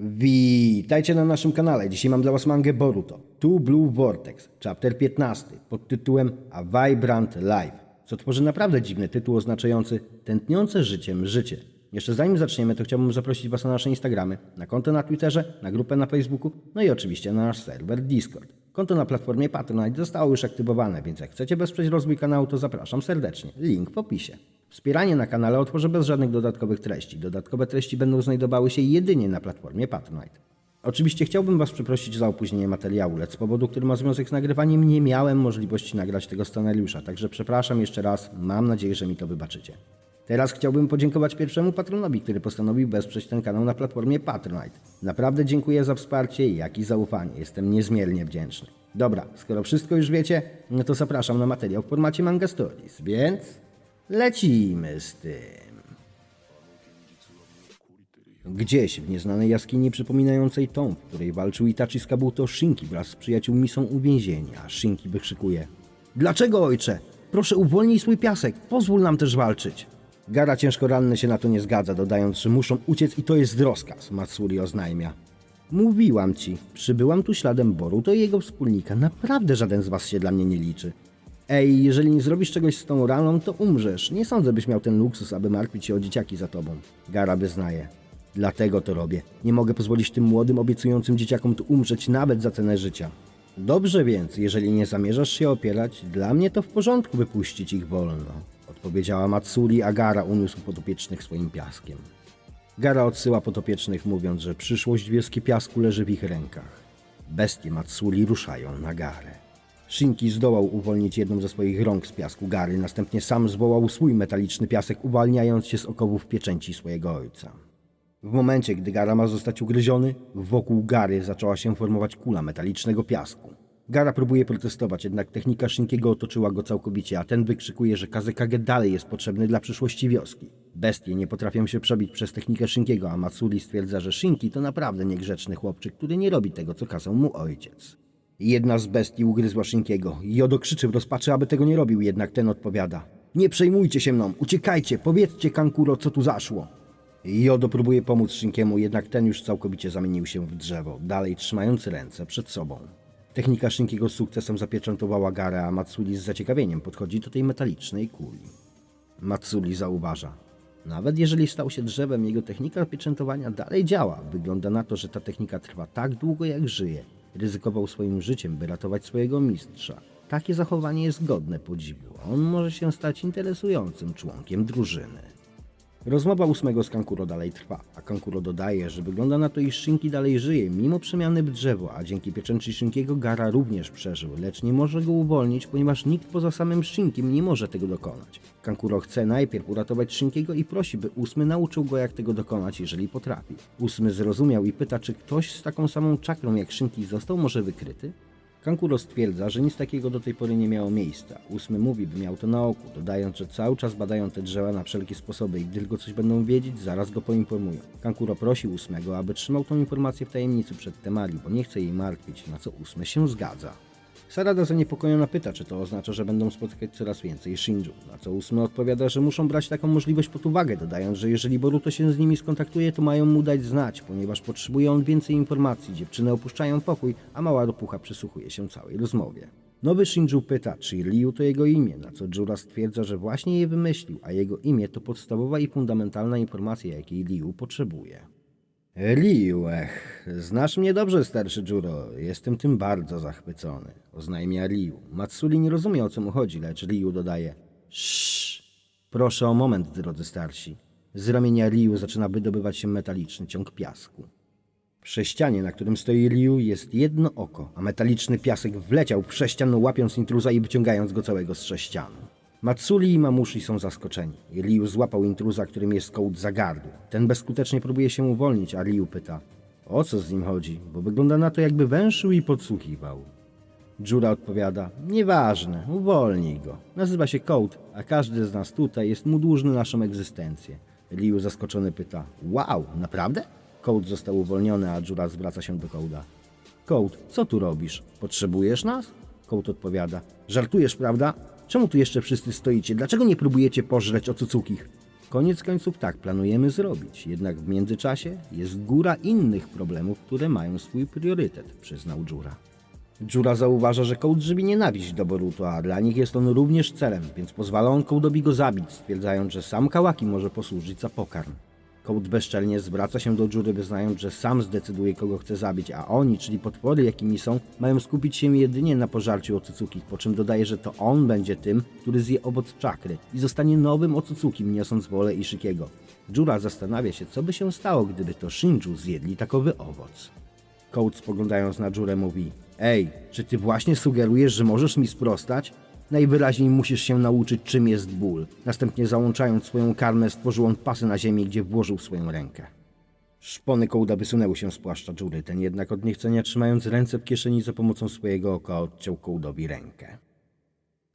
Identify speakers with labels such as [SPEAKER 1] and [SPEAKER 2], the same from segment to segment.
[SPEAKER 1] Witajcie na naszym kanale. Dzisiaj mam dla Was mangę Boruto. Two Blue Vortex, chapter 15 pod tytułem A Vibrant Life, co tworzy naprawdę dziwny tytuł oznaczający tętniące życiem życie. Jeszcze zanim zaczniemy, to chciałbym zaprosić Was na nasze Instagramy, na konto na Twitterze, na grupę na Facebooku, no i oczywiście na nasz serwer Discord. Konto na platformie Patronite zostało już aktywowane, więc jak chcecie wesprzeć rozwój kanału, to zapraszam serdecznie. Link w opisie. Wspieranie na kanale otworzę bez żadnych dodatkowych treści. Dodatkowe treści będą znajdowały się jedynie na platformie Patronite. Oczywiście chciałbym Was przeprosić za opóźnienie materiału, lecz z powodu, który ma związek z nagrywaniem, nie miałem możliwości nagrać tego scenariusza, także przepraszam jeszcze raz, mam nadzieję, że mi to wybaczycie. Teraz chciałbym podziękować pierwszemu patronowi, który postanowił wesprzeć ten kanał na platformie Patronite. Naprawdę dziękuję za wsparcie, jak i zaufanie. Jestem niezmiernie wdzięczny. Dobra, skoro wszystko już wiecie, no to zapraszam na materiał w formacie Manga Stories, więc lecimy z tym. Gdzieś w nieznanej jaskini przypominającej tą, w której walczył Itachi z Kabuto, Shinki wraz z przyjaciółmi są uwięzieni, a Shinki wykrzykuje Dlaczego ojcze? Proszę uwolnij swój piasek, pozwól nam też walczyć. Gara ciężko ranny się na to nie zgadza, dodając, że muszą uciec i to jest rozkaz, Matsuri oznajmia. Mówiłam ci, przybyłam tu śladem Boruto i jego wspólnika. Naprawdę żaden z was się dla mnie nie liczy. Ej, jeżeli nie zrobisz czegoś z tą raną, to umrzesz. Nie sądzę, byś miał ten luksus, aby martwić się o dzieciaki za tobą. Gara wyznaje. Dlatego to robię. Nie mogę pozwolić tym młodym, obiecującym dzieciakom tu umrzeć nawet za cenę życia. Dobrze więc, jeżeli nie zamierzasz się opierać, dla mnie to w porządku wypuścić ich wolno. Odpowiedziała Matsuri, a Gara uniósł podopiecznych swoim piaskiem. Gara odsyła potopiecznych, mówiąc, że przyszłość wioski piasku leży w ich rękach. Bestie Matsuri ruszają na Garę. Shinki zdołał uwolnić jedną ze swoich rąk z piasku Gary, następnie sam zwołał swój metaliczny piasek, uwalniając się z okowów pieczęci swojego ojca. W momencie, gdy Gara ma zostać ugryziony, wokół Gary zaczęła się formować kula metalicznego piasku. Gara próbuje protestować, jednak technika Shinkiego otoczyła go całkowicie, a ten wykrzykuje, że Kazekage dalej jest potrzebny dla przyszłości wioski. Bestie nie potrafią się przebić przez technikę Shinkiego, a Matsuri stwierdza, że Shinki to naprawdę niegrzeczny chłopczyk, który nie robi tego, co kazał mu ojciec. Jedna z bestii ugryzła Shinkiego. Jodo krzyczy w rozpaczy, aby tego nie robił, jednak ten odpowiada. Nie przejmujcie się mną, uciekajcie, powiedzcie Kankuro, co tu zaszło. Jodo próbuje pomóc Shinkiemu, jednak ten już całkowicie zamienił się w drzewo, dalej trzymając ręce przed sobą. Technika Shinkiego z sukcesem zapieczętowała Garę, a Matsuri z zaciekawieniem podchodzi do tej metalicznej kuli. Matsuri zauważa. Nawet jeżeli stał się drzewem, jego technika pieczętowania dalej działa. Wygląda na to, że ta technika trwa tak długo jak żyje. Ryzykował swoim życiem, by ratować swojego mistrza. Takie zachowanie jest godne podziwu. On może się stać interesującym członkiem drużyny. Rozmowa ósmego z Kankuro dalej trwa, a Kankuro dodaje, że wygląda na to, iż Shinki dalej żyje mimo przemiany drzewo, a dzięki pieczęci Shinkiego Gara również przeżył, lecz nie może go uwolnić, ponieważ nikt poza samym Shinkiem nie może tego dokonać. Kankuro chce najpierw uratować Shinkiego i prosi, by ósmy nauczył go jak tego dokonać, jeżeli potrafi. Ósmy zrozumiał i pyta, czy ktoś z taką samą czakrą jak Shinki został może wykryty? Kankuro stwierdza, że nic takiego do tej pory nie miało miejsca. Ósmy mówi, by miał to na oku, dodając, że cały czas badają te drzewa na wszelkie sposoby i gdy tylko coś będą wiedzieć, zaraz go poinformują. Kankuro prosi ósmego, aby trzymał tą informację w tajemnicy przed Temari, bo nie chce jej martwić, na co ósmy się zgadza. Sarada zaniepokojona pyta, czy to oznacza, że będą spotykać coraz więcej Shinju, na co ósmy odpowiada, że muszą brać taką możliwość pod uwagę, dodając, że jeżeli Boruto się z nimi skontaktuje, to mają mu dać znać, ponieważ potrzebuje on więcej informacji. Dziewczyny opuszczają pokój, a mała ropucha przysłuchuje się całej rozmowie. Nowy Shinju pyta, czy Ryu to jego imię, na co Jura stwierdza, że właśnie je wymyślił, a jego imię to podstawowa i fundamentalna informacja, jakiej Ryu potrzebuje. Ryu, ech, znasz mnie dobrze, starszy Juro. Jestem tym bardzo zachwycony, oznajmia Ryu. Matsuri nie rozumie, o co mu chodzi, lecz Ryu dodaje Szsz, proszę o moment, drodzy starsi. Z ramienia Ryu zaczyna wydobywać się metaliczny ciąg piasku. Przy ścianie, na którym stoi Ryu, jest jedno oko, a metaliczny piasek wleciał w prześcian, łapiąc intruza i wyciągając go całego z sześcianu. Matsuri i Mamushi są zaskoczeni. Ryu złapał intruza, którym jest kołd za gardło. Ten bezskutecznie próbuje się uwolnić, a Ryu pyta, o co z nim chodzi, bo wygląda na to, jakby węszył i podsłuchiwał. Jura odpowiada, nieważne, uwolnij go. Nazywa się Kołd, a każdy z nas tutaj jest mu dłużny naszą egzystencję. Ryu zaskoczony pyta, wow, naprawdę? Kołd został uwolniony, a Jura zwraca się do Kołda. Kołd, co tu robisz? Potrzebujesz nas? Kołd odpowiada, żartujesz, prawda? Czemu tu jeszcze wszyscy stoicie? Dlaczego nie próbujecie pożreć ocucukich? Koniec końców tak planujemy zrobić, jednak w międzyczasie jest góra innych problemów, które mają swój priorytet, przyznał Jura. Jura zauważa, że Kołd żywi nienawiść do Boruto, a dla nich jest on również celem, więc pozwala on Kołdowi go zabić, stwierdzając, że sam Kałaki może posłużyć za pokarm. Kołd bezczelnie zwraca się do Jury, wyznając, że sam zdecyduje, kogo chce zabić, a oni, czyli potwory, jakimi są, mają skupić się jedynie na pożarciu Otsutsuki, po czym dodaje, że to on będzie tym, który zje owoc czakry i zostanie nowym Otsutsukim, niosąc wolę Ishikiego. Jura zastanawia się, co by się stało, gdyby to Shinju zjedli takowy owoc. Kołd spoglądając na Jurę mówi Ej, czy ty właśnie sugerujesz, że możesz mi sprostać? Najwyraźniej musisz się nauczyć, czym jest ból. Następnie załączając swoją karmę, stworzył on pasy na ziemi, gdzie włożył swoją rękę. Szpony kołda wysunęły się z płaszcza Jury, ten jednak od niechcenia trzymając ręce w kieszeni za pomocą swojego oka odciął kołdowi rękę.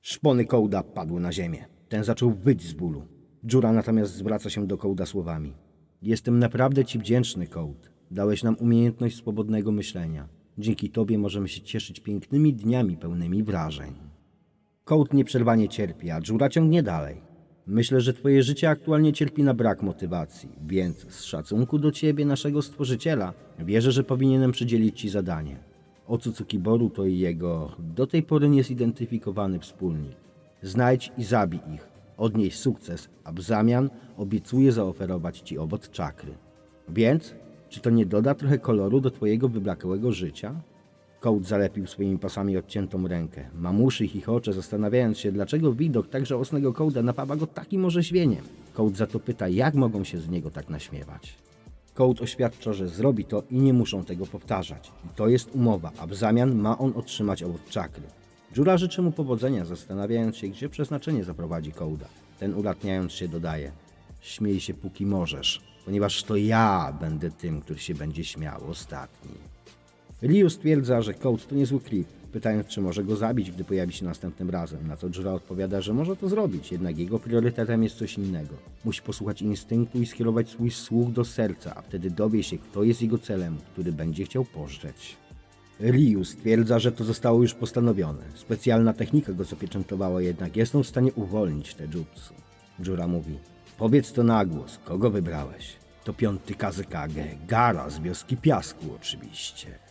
[SPEAKER 1] Szpony kołda padły na ziemię. Ten zaczął wyć z bólu. Jura natomiast zwraca się do kołda słowami. Jestem naprawdę ci wdzięczny, kołd. Dałeś nam umiejętność swobodnego myślenia. Dzięki tobie możemy się cieszyć pięknymi dniami pełnymi wrażeń. Kołd nieprzerwanie cierpi, a Jura ciągnie dalej. Myślę, że twoje życie aktualnie cierpi na brak motywacji, więc z szacunku do ciebie, naszego stworzyciela, wierzę, że powinienem przydzielić ci zadanie. Otsutsuki Boru to i jego do tej pory niezidentyfikowany wspólnik. Znajdź i zabij ich, odnieś sukces, a w zamian obiecuję zaoferować ci owoc czakry. Więc, czy to nie doda trochę koloru do twojego wyblakłego życia? Kołd zalepił swoimi pasami odciętą rękę. Mamuszy chichocze, zastanawiając się, dlaczego widok także osnego kołda napawa go takim orzeźwieniem. Kołd za to pyta, jak mogą się z niego tak naśmiewać. Kołd oświadcza, że zrobi to i nie muszą tego powtarzać. I to jest umowa, a w zamian ma on otrzymać owoc czakry. Jura życzy mu powodzenia, zastanawiając się, gdzie przeznaczenie zaprowadzi kołda. Ten ulatniając się dodaje: Śmiej się póki możesz, ponieważ to ja będę tym, który się będzie śmiał ostatni. Ryu stwierdza, że Colt to niezły creep, pytając, czy może go zabić, gdy pojawi się następnym razem. Na co Jura odpowiada, że może to zrobić, jednak jego priorytetem jest coś innego. Musi posłuchać instynktu i skierować swój słuch do serca, a wtedy dowie się, kto jest jego celem, który będzie chciał pożreć. Ryu stwierdza, że to zostało już postanowione. Specjalna technika go zapieczętowała, jednak jest on w stanie uwolnić te jutsu. Jura mówi, powiedz to na głos, kogo wybrałeś? To piąty Kazekage, Gara z wioski Piasku oczywiście.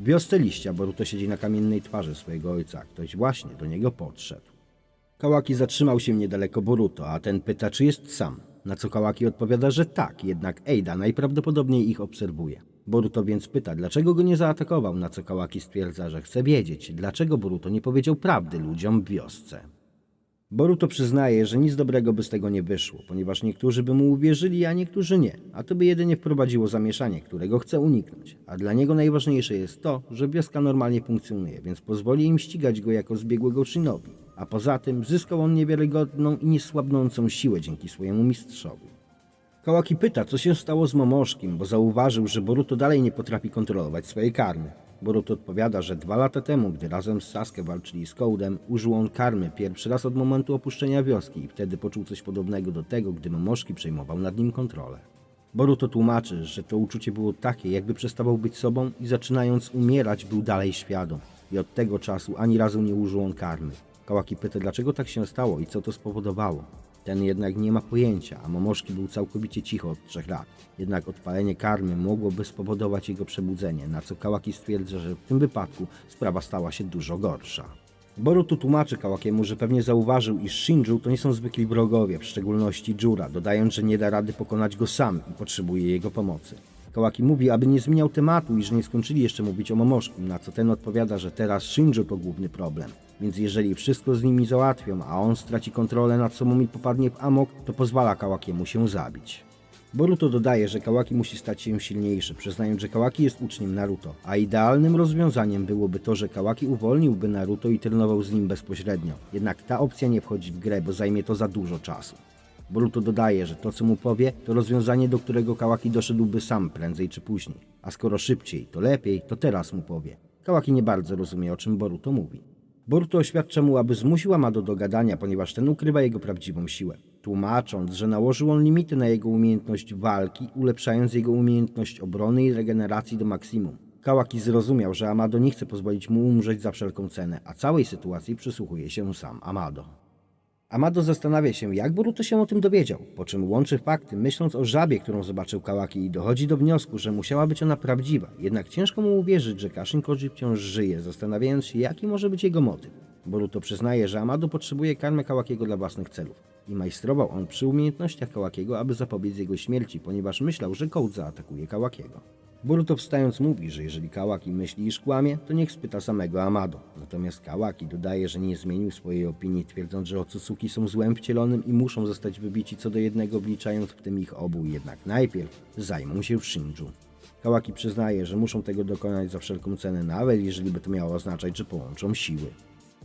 [SPEAKER 1] W wiosce liścia Boruto siedzi na kamiennej twarzy swojego ojca. Ktoś właśnie do niego podszedł. Kałaki zatrzymał się niedaleko Boruto, a ten pyta, czy jest sam. Na co Kałaki odpowiada, że tak, jednak Eida najprawdopodobniej ich obserwuje. Boruto więc pyta, dlaczego go nie zaatakował, na co Kałaki stwierdza, że chce wiedzieć, dlaczego Boruto nie powiedział prawdy ludziom w wiosce. Boruto przyznaje, że nic dobrego by z tego nie wyszło, ponieważ niektórzy by mu uwierzyli, a niektórzy nie, a to by jedynie wprowadziło zamieszanie, którego chce uniknąć. A dla niego najważniejsze jest to, że wioska normalnie funkcjonuje, więc pozwoli im ścigać go jako zbiegłego shinobi. A poza tym zyskał on niewiarygodną i niesłabnącą siłę dzięki swojemu mistrzowi. Kałaki pyta, co się stało z Momoszkim, bo zauważył, że Boruto dalej nie potrafi kontrolować swojej karmy. Boruto odpowiada, że dwa lata temu, gdy razem z Sasuke walczyli z Kołdem, użył on karmy pierwszy raz od momentu opuszczenia wioski i wtedy poczuł coś podobnego do tego, gdy Momoszki przejmował nad nim kontrolę. Boruto tłumaczy, że to uczucie było takie, jakby przestawał być sobą i zaczynając umierać był dalej świadom. I od tego czasu ani razu nie użył on karmy. Kałaki pyta, dlaczego tak się stało i co to spowodowało. Ten jednak nie ma pojęcia, a Momoszki był całkowicie cicho od trzech lat. Jednak odpalenie karmy mogłoby spowodować jego przebudzenie, na co Kałaki stwierdza, że w tym wypadku sprawa stała się dużo gorsza. Boruto tłumaczy Kałakiemu, że pewnie zauważył, iż Shinju to nie są zwykli wrogowie, w szczególności Jura, dodając, że nie da rady pokonać go sam i potrzebuje jego pomocy. Kałaki mówi, aby nie zmieniał tematu i że nie skończyli jeszcze mówić o Momoszkim, na co ten odpowiada, że teraz Shinju to główny problem. Więc jeżeli wszystko z nimi załatwią, a on straci kontrolę nad sobą i popadnie w amok, to pozwala Kałakiemu się zabić. Boruto dodaje, że Kałaki musi stać się silniejszy, przyznając, że Kałaki jest uczniem Naruto, a idealnym rozwiązaniem byłoby to, że Kałaki uwolniłby Naruto i trenował z nim bezpośrednio. Jednak ta opcja nie wchodzi w grę, bo zajmie to za dużo czasu. Boruto dodaje, że to co mu powie, to rozwiązanie, do którego Kałaki doszedłby sam prędzej czy później. A skoro szybciej, to lepiej, to teraz mu powie. Kałaki nie bardzo rozumie, o czym Boruto mówi. Boruto oświadcza mu, aby zmusił Amado do gadania, ponieważ ten ukrywa jego prawdziwą siłę. Tłumacząc, że nałożył on limity na jego umiejętność walki, ulepszając jego umiejętność obrony i regeneracji do maksimum. Kałaki zrozumiał, że Amado nie chce pozwolić mu umrzeć za wszelką cenę, a całej sytuacji przysłuchuje się sam Amado. Amado zastanawia się, jak Boruto się o tym dowiedział, po czym łączy fakty, myśląc o żabie, którą zobaczył Kałaki i dochodzi do wniosku, że musiała być ona prawdziwa. Jednak ciężko mu uwierzyć, że Kashin Koji wciąż żyje, zastanawiając się, jaki może być jego motyw. Boruto przyznaje, że Amado potrzebuje karmy Kałakiego dla własnych celów. I majstrował on przy umiejętnościach Kałakiego, aby zapobiec jego śmierci, ponieważ myślał, że Code zaatakuje Kałakiego. Boruto wstając mówi, że jeżeli Kałaki myśli, iż kłamie, to niech spyta samego Amado. Natomiast Kałaki dodaje, że nie zmienił swojej opinii, twierdząc, że Otsutsuki są złem wcielonym i muszą zostać wybici co do jednego, wliczając w tym ich obu. Jednak najpierw zajmą się Shinju. Kałaki przyznaje, że muszą tego dokonać za wszelką cenę, nawet jeżeli by to miało oznaczać, że połączą siły.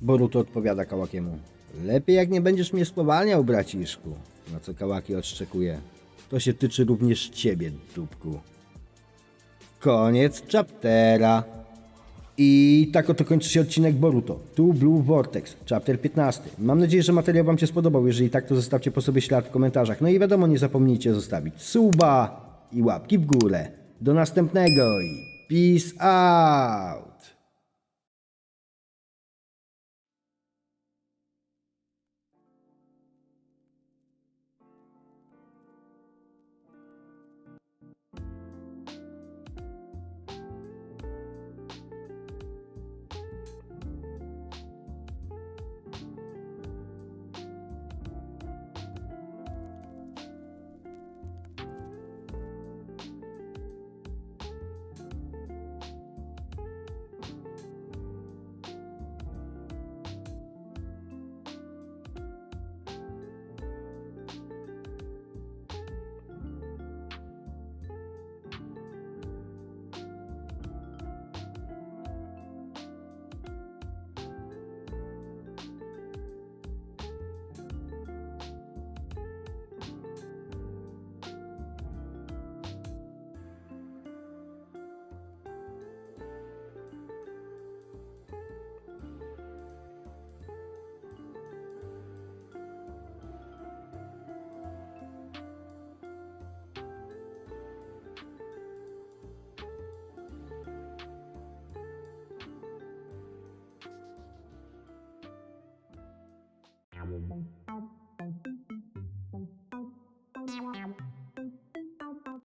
[SPEAKER 1] Boruto odpowiada Kałakiemu. Lepiej jak nie będziesz mnie spowalniał, braciszku. Na co Kałaki odszczekuje. To się tyczy również ciebie, dupku. Koniec chaptera. I tak oto kończy się odcinek Boruto. Tu Blue Vortex, chapter 15. Mam nadzieję, że materiał Wam się spodobał. Jeżeli tak, to zostawcie po sobie ślad w komentarzach. No i wiadomo, nie zapomnijcie zostawić suba i łapki w górę. Do następnego i peace out!